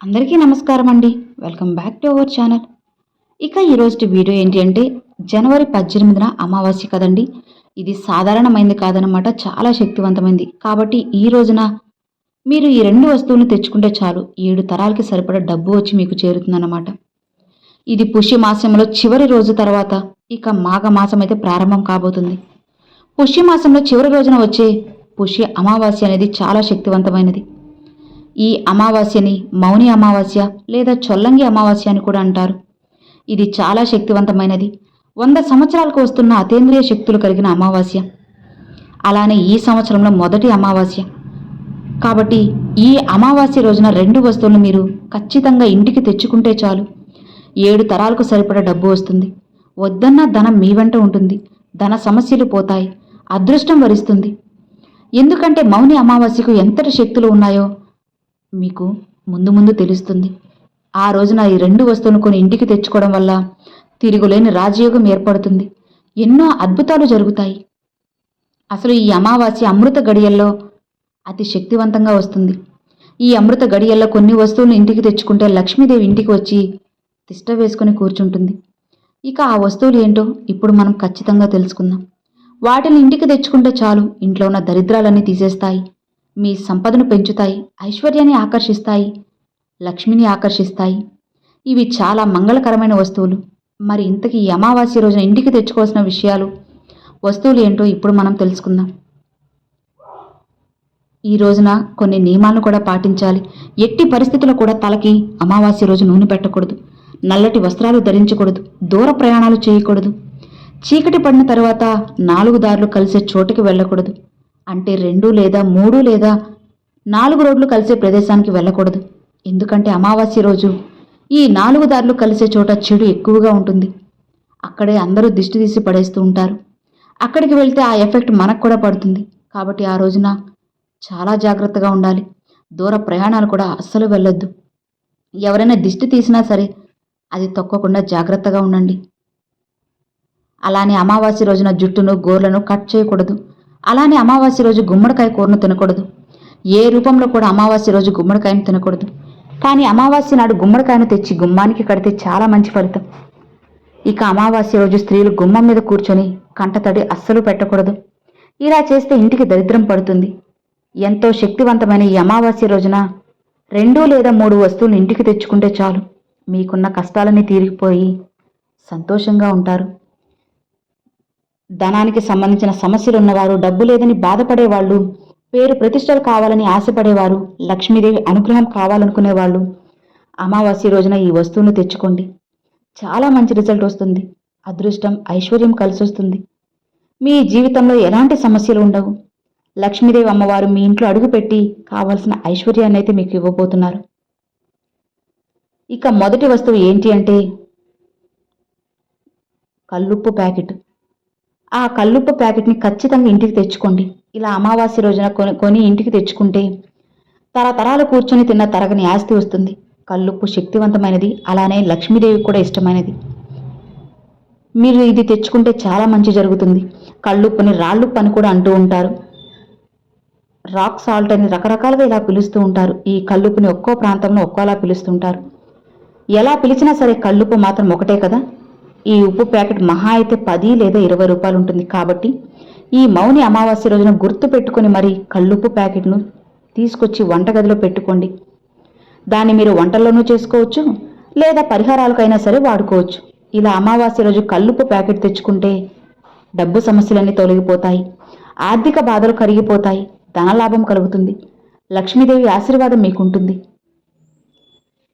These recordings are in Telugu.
అందరికీ నమస్కారం అండి welcome back to our channel ఇక ఈరోజు వీడియో ఏంటి అంటే జనవరి పద్దెనిమిదిన అమావాస్య కదండి. ఇది సాధారణమైంది కాదనమాట చాలా శక్తివంతమైంది. కాబట్టి ఈ రోజున మీరు ఈ రెండు వస్తువులను తెచ్చుకుంటే చాలు ఏడు తరాలకి సరిపడా డబ్బు వచ్చి మీకు చేరుతుందన్నమాట. ఇది పుష్య మాసంలో చివరి రోజు తర్వాత ఇక మాఘమాసం అయితే ప్రారంభం కాబోతుంది. పుష్య మాసంలో చివరి రోజున వచ్చే పుష్య అమావాస్య అనేది చాలా శక్తివంతమైనది. ఈ అమావాస్యని మౌని అమావాస్య లేదా చొల్లంగి అమావాస్య అని కూడా అంటారు. ఇది చాలా శక్తివంతమైనది. వంద సంవత్సరాలకు వస్తున్న అతేంద్రియ శక్తులు కలిగిన అమావాస్య. అలానే ఈ సంవత్సరంలో మొదటి అమావాస్య. కాబట్టి ఈ అమావాస్య రోజున రెండు వస్తువులు మీరు ఖచ్చితంగా ఇంటికి తెచ్చుకుంటే చాలు. ఏడు తరాలకు సరిపడా డబ్బు వస్తుంది. వద్దన్న ధనం మీ వెంట ఉంటుంది. ధన సమస్యలు పోతాయి. అదృష్టం వరిస్తుంది. ఎందుకంటే మౌని అమావాస్యకు ఎంతటి శక్తులు ఉన్నాయో మీకు ముందు ముందు తెలుస్తుంది. ఆ రోజున ఈ రెండు వస్తువులు కొని ఇంటికి తెచ్చుకోవడం వల్ల తిరుగులేని రాజయోగం ఏర్పడుతుంది. ఎన్నో అద్భుతాలు జరుగుతాయి. అసలు ఈ అమావాస్య అమృత గడియల్లో అతి శక్తివంతంగా వస్తుంది. ఈ అమృత గడియల్లో కొన్ని వస్తువులు ఇంటికి తెచ్చుకుంటే లక్ష్మీదేవి ఇంటికి వచ్చి తిష్ట వేసుకుని కూర్చుంటుంది. ఇక ఆ వస్తువులు ఏంటో ఇప్పుడు మనం ఖచ్చితంగా తెలుసుకుందాం. వాటిని ఇంటికి తెచ్చుకుంటే చాలు ఇంట్లో ఉన్న దరిద్రాలన్నీ తీసేస్తాయి. మీ సంపదను పెంచుతాయి ఐశ్వర్యాన్ని ఆకర్షిస్తాయి లక్ష్మిని ఆకర్షిస్తాయి. ఇవి చాలా మంగళకరమైన వస్తువులు. మరి ఇంతకీ ఈ అమావాస్య రోజున ఇంటికి తెచ్చుకోవాల్సిన విషయాలు వస్తువులు ఏంటో ఇప్పుడు మనం తెలుసుకుందాం. ఈ రోజున కొన్ని నియమాలను కూడా పాటించాలి. ఎట్టి పరిస్థితుల్లో కూడా తలకి అమావాస్య రోజు నూనె పెట్టకూడదు. నల్లటి వస్త్రాలు ధరించకూడదు. దూర ప్రయాణాలు చేయకూడదు. చీకటి పడిన తర్వాత నాలుగు దారులు కలిసే చోటుకి వెళ్ళకూడదు. అంటే రెండు లేదా మూడు లేదా నాలుగు రోడ్లు కలిసే ప్రదేశానికి వెళ్ళకూడదు. ఎందుకంటే అమావాస్య రోజు ఈ నాలుగు దారులు కలిసే చోట చెడు ఎక్కువగా ఉంటుంది. అక్కడే అందరూ దిష్టి తీసి పడేస్తూ ఉంటారు. అక్కడికి వెళ్తే ఆ ఎఫెక్ట్ మనకు కూడా పడుతుంది. కాబట్టి ఆ రోజున చాలా జాగ్రత్తగా ఉండాలి. దూర ప్రయాణాలు కూడా అస్సలు వెళ్ళొద్దు. ఎవరైనా దిష్టి తీసినా సరే అది తొక్కకుండా జాగ్రత్తగా ఉండండి. అలానే అమావాస్య రోజున జుట్టును గోర్లను కట్ చేయకూడదు. అలానే అమావాస్య రోజు గుమ్మడికాయ కూరను తినకూడదు. ఏ రూపంలో కూడా అమావాస్య రోజు గుమ్మడికాయను తినకూడదు. కానీ అమావాస్య నాడు గుమ్మడికాయను తెచ్చి గుమ్మానికి కడితే చాలా మంచి ఫలితం. ఇక అమావాస్య రోజు స్త్రీలు గుమ్మం మీద కూర్చొని కంటతడి అస్సలు పెట్టకూడదు. ఇలా చేస్తే ఇంటికి దరిద్రం పడుతుంది. ఎంతో శక్తివంతమైన ఈ అమావాస్య రోజున రెండు లేదా మూడు వస్తువులు ఇంటికి తెచ్చుకుంటే చాలు. మీకున్న కష్టాలన్నీ తీరిగిపోయి సంతోషంగా ఉంటారు. ధనానికి సంబంధించిన సమస్యలు ఉన్నవారు డబ్బు లేదని బాధపడేవాళ్ళు పేరు ప్రతిష్టలు కావాలని ఆశపడేవారు లక్ష్మీదేవి అనుగ్రహం కావాలనుకునేవాళ్ళు. అమావాస్య రోజున ఈ వస్తువును తెచ్చుకోండి. చాలా మంచి రిజల్ట్ వస్తుంది. అదృష్టం ఐశ్వర్యం కలిసి వస్తుంది మీ జీవితంలో ఎలాంటి సమస్యలు ఉండవు. లక్ష్మీదేవి అమ్మవారు మీ ఇంట్లో అడుగుపెట్టి కావలసిన ఐశ్వర్యాన్ని అయితే మీకు ఇవ్వబోతున్నారు. ఇక మొదటి వస్తువు ఏంటి అంటే కల్లుప్పు ప్యాకెట్. ఆ కల్లుప్పు ప్యాకెట్ని ఖచ్చితంగా ఇంటికి తెచ్చుకోండి. ఇలా అమావాస్య రోజున కొని కొని ఇంటికి తెచ్చుకుంటే తరతరాలు కూర్చొని తిన్న తరగని ఆస్తి వస్తుంది. కల్లుప్పు శక్తివంతమైనది అలానే లక్ష్మీదేవి కూడా ఇష్టమైనది. మీరు ఇది తెచ్చుకుంటే చాలా మంచి జరుగుతుంది. కళ్ళుప్పుని రాళ్ళుప్పు అని కూడా అంటూ ఉంటారు. రాక్ సాల్ట్ అని రకరకాలుగా ఇలా పిలుస్తూ ఉంటారు. ఈ కల్లుప్పుని ఒక్కో ప్రాంతంలో ఒక్కోలా పిలుస్తుంటారు. ఎలా పిలిచినా సరే కల్లుప్పు మాత్రం ఒకటే కదా? ఈ ఉప్పు ప్యాకెట్ మహా అయితే పది లేదా ఇరవై రూపాయలు ఉంటుంది కాబట్టి ఈ మౌని అమావాస్య రోజున గుర్తు పెట్టుకుని మరి కళ్ళుప్పు ప్యాకెట్ను తీసుకొచ్చి వంటగదిలో పెట్టుకోండి. దాన్ని మీరు వంటల్లోనూ చేసుకోవచ్చు లేదా పరిహారాలకైనా సరే వాడుకోవచ్చు. ఇలా అమావాస్య రోజు కళ్ళుప్పు ప్యాకెట్ తెచ్చుకుంటే డబ్బు సమస్యలన్నీ తొలగిపోతాయి ఆర్థిక బాధలు కరిగిపోతాయి ధనలాభం కలుగుతుంది లక్ష్మీదేవి ఆశీర్వాదం మీకుంటుంది.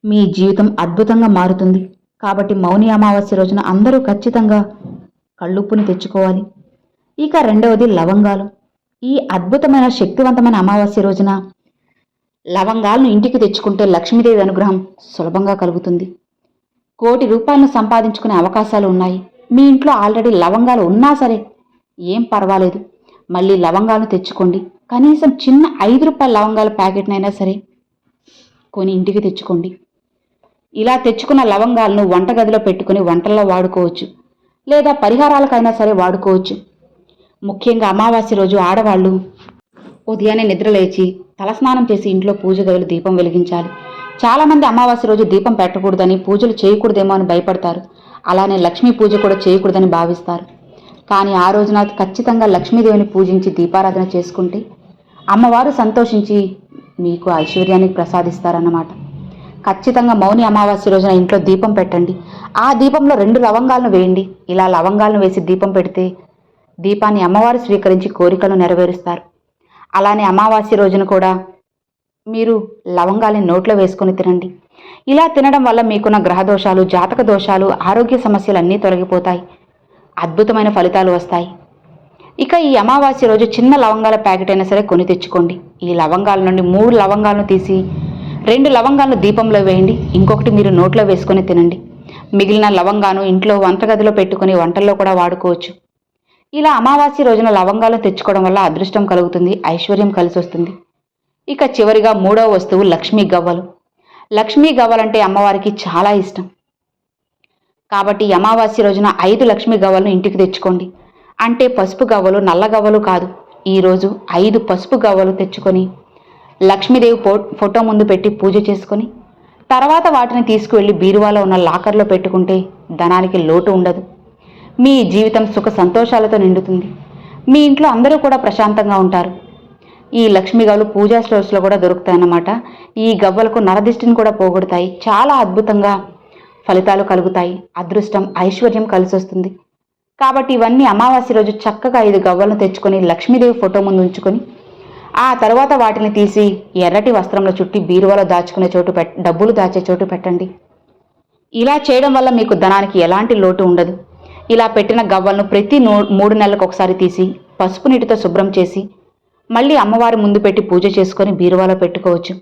మీ జీవితం అద్భుతంగా మారుతుంది. కాబట్టి మౌని అమావాస్య రోజున అందరూ ఖచ్చితంగా కళ్ళుప్పుని తెచ్చుకోవాలి. ఇక రెండవది లవంగాలు. ఈ అద్భుతమైన శక్తివంతమైన అమావాస్య రోజున లవంగాలను ఇంటికి తెచ్చుకుంటే లక్ష్మీదేవి అనుగ్రహం సులభంగా కలుగుతుంది. కోటి రూపాయలను సంపాదించుకునే అవకాశాలు ఉన్నాయి. మీ ఇంట్లో ఆల్రెడీ లవంగాలు ఉన్నా సరే ఏం పర్వాలేదు. మళ్ళీ లవంగాలను తెచ్చుకోండి. కనీసం చిన్న ఐదు రూపాయల లవంగాల ప్యాకెట్నైనా సరే కొని ఇంటికి తెచ్చుకోండి. ఇలా తెచ్చుకున్న లవంగాలను వంటగదిలో పెట్టుకుని వంటల్లో వాడుకోవచ్చు. లేదా పరిహారాలకైనా సరే వాడుకోవచ్చు. ముఖ్యంగా అమావాస్య రోజు ఆడవాళ్ళు ఉదయాన్నే నిద్రలేచి తలస్నానం చేసి ఇంట్లో పూజ గదిలో దీపం వెలిగించాలి. చాలామంది అమావాస్య రోజు దీపం పెట్టకూడదని పూజలు చేయకూడదేమో అని భయపడతారు. అలానే లక్ష్మీ పూజ కూడా చేయకూడదని భావిస్తారు. కానీ ఆ రోజున ఖచ్చితంగా లక్ష్మీదేవిని పూజించి దీపారాధన చేసుకుంటే అమ్మవారు సంతోషించి మీకు ఐశ్వర్యాన్ని ప్రసాదిస్తారన్నమాట. ఖచ్చితంగా మౌని అమావాస్య రోజున ఇంట్లో దీపం పెట్టండి. ఆ దీపంలో రెండు లవంగాలను వేయండి. ఇలా లవంగాలను వేసి దీపం పెడితే దీపాన్ని అమ్మవారు స్వీకరించి కోరికలు నెరవేరుస్తారు. అలానే అమావాస్య రోజున కూడా మీరు లవంగాల్ని నోట్లో వేసుకొని తినండి. ఇలా తినడం వల్ల మీకున్న గ్రహ దోషాలు జాతక దోషాలు ఆరోగ్య సమస్యలు అన్నీ తొలగిపోతాయి. అద్భుతమైన ఫలితాలు వస్తాయి. ఇక ఈ అమావాస్య రోజు చిన్న లవంగాల ప్యాకెట్ అయినా సరే కొని తెచ్చుకోండి. ఈ లవంగాల నుండి మూడు లవంగాలను తీసి రెండు లవంగాలను దీపంలో వేయండి. ఇంకొకటి మీరు నోట్లో వేసుకొని తినండి. మిగిలిన లవంగాను ఇంట్లో వంటగదిలో పెట్టుకుని వంటల్లో కూడా వాడుకోవచ్చు. ఇలా అమావాస్య రోజున లవంగాలు తెచ్చుకోవడం వల్ల అదృష్టం కలుగుతుంది ఐశ్వర్యం కలిసి వస్తుంది. ఇక చివరిగా మూడవ వస్తువు లక్ష్మీ గవ్వలు. లక్ష్మీ గవ్వలంటే అమ్మవారికి చాలా ఇష్టం. కాబట్టి అమావాస్య రోజున ఐదు లక్ష్మీ గవ్వలను ఇంటికి తెచ్చుకోండి. అంటే పసుపు గవ్వలు నల్ల గవ్వలు కాదు. ఈరోజు ఐదు పసుపు గవ్వలు తెచ్చుకొని లక్ష్మీదేవి ఫో ఫోటో ముందు పెట్టి పూజ చేసుకొని తర్వాత వాటిని తీసుకువెళ్ళి బీరువాలో ఉన్న లాకర్లో పెట్టుకుంటే ధనానికి లోటు ఉండదు. మీ జీవితం సుఖ సంతోషాలతో నిండుతుంది. మీ ఇంట్లో అందరూ కూడా ప్రశాంతంగా ఉంటారు. ఈ లక్ష్మీ గవ్వలు పూజా స్టోర్స్లో కూడా దొరుకుతాయన్నమాట. ఈ గవ్వలకు నరదిష్టిని కూడా పోగొడతాయి. చాలా అద్భుతంగా ఫలితాలు కలుగుతాయి. అదృష్టం ఐశ్వర్యం కలిసి వస్తుంది కాబట్టి ఇవన్నీ అమావాస్య రోజు చక్కగా ఐదు గవ్వలను తెచ్చుకొని లక్ష్మీదేవి ఫోటో ముందు ఉంచుకొని ఆ తర్వాత వాటిని తీసి ఎర్రటి వస్త్రంలో చుట్టి బీరువాలో దాచుకునే చోటు పెట్ డబ్బులు దాచే చోటు పెట్టండి. ఇలా చేయడం వల్ల మీకు ధనానికి ఎలాంటి లోటు ఉండదు. ఇలా పెట్టిన గవ్వలను ప్రతి నూ మూడు నెలలకు ఒకసారి తీసి పసుపు నీటితో శుభ్రం చేసి మళ్ళీ అమ్మవారి ముందు పెట్టి పూజ చేసుకొని బీరువాలో పెట్టుకోవచ్చు.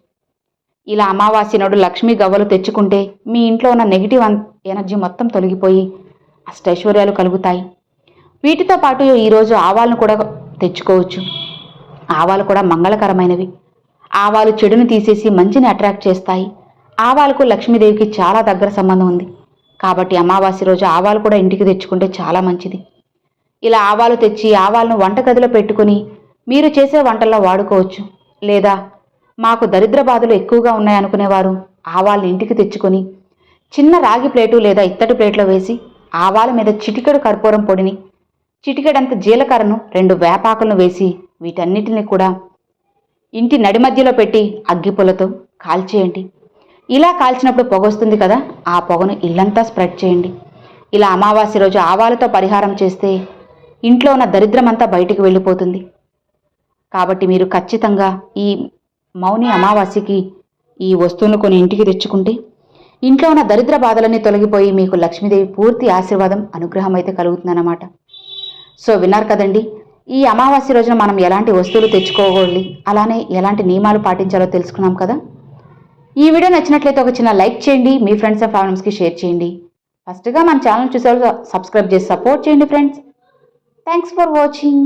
ఇలా అమావాస్య నాడు లక్ష్మీ గవ్వలు తెచ్చుకుంటే మీ ఇంట్లో ఉన్న నెగిటివ్ అన్- ఎనర్జీ మొత్తం తొలగిపోయి అష్టైశ్వర్యాలు కలుగుతాయి. వీటితో పాటు ఈరోజు ఆవాలను కూడా తెచ్చుకోవచ్చు. ఆవాలు కూడా మంగళకరమైనవి. ఆవాలు చెడును తీసేసి మంచిని అట్రాక్ట్ చేస్తాయి. ఆవాలకు లక్ష్మీదేవికి చాలా దగ్గర సంబంధం ఉంది. కాబట్టి అమావాస్య రోజు ఆవాలు కూడా ఇంటికి తెచ్చుకుంటే చాలా మంచిది. ఇలా ఆవాలు తెచ్చి ఆవాలను వంటగదిలో పెట్టుకుని మీరు చేసే వంటల్లో వాడుకోవచ్చు. లేదా మాకు దరిద్ర బాధలు ఎక్కువగా ఉన్నాయనుకునేవారు ఆవాలను ఇంటికి తెచ్చుకొని చిన్న రాగి ప్లేటు లేదా ఇత్తడి ప్లేట్లో వేసి ఆవాల మీద చిటికెడు కర్పూరం పొడిని చిటికెడంత జీలకర్రను రెండు వేపాకులను వేసి వీటన్నిటిని కూడా ఇంటి నడి మధ్యలో పెట్టి అగ్గిపులతో కాల్చేయండి. ఇలా కాల్చినప్పుడు పొగ వస్తుంది కదా ఆ పొగను ఇల్లంతా స్ప్రెడ్ చేయండి. ఇలా అమావాస్య రోజు ఆవాలతో పరిహారం చేస్తే ఇంట్లో ఉన్న దరిద్రమంతా బయటికి వెళ్ళిపోతుంది. కాబట్టి మీరు ఖచ్చితంగా ఈ మౌని అమావాస్యకి ఈ వస్తువును కొన్ని ఇంటికి తెచ్చుకుంటే ఇంట్లో ఉన్న దరిద్ర బాధలన్నీ తొలగిపోయి మీకు లక్ష్మీదేవి పూర్తి ఆశీర్వాదం అనుగ్రహం అయితే కలుగుతుందన్నమాట. సో విన్నారు కదండి ఈ అమావాస్య రోజున మనం ఎలాంటి వస్తువులు తెచ్చుకోకూడదు అలానే ఎలాంటి నియమాలు పాటించాలో తెలుసుకున్నాం కదా? ఈ వీడియో నచ్చినట్లయితే ఒక చిన్న లైక్ చేయండి మీ ఫ్రెండ్స్ అండ్ ఫ్యామిలీస్కి షేర్ చేయండి. ఫస్ట్గా మన ఛానల్ చూసారు సబ్స్క్రైబ్ చేసి సపోర్ట్ చేయండి ఫ్రెండ్స్. Thanks for watching.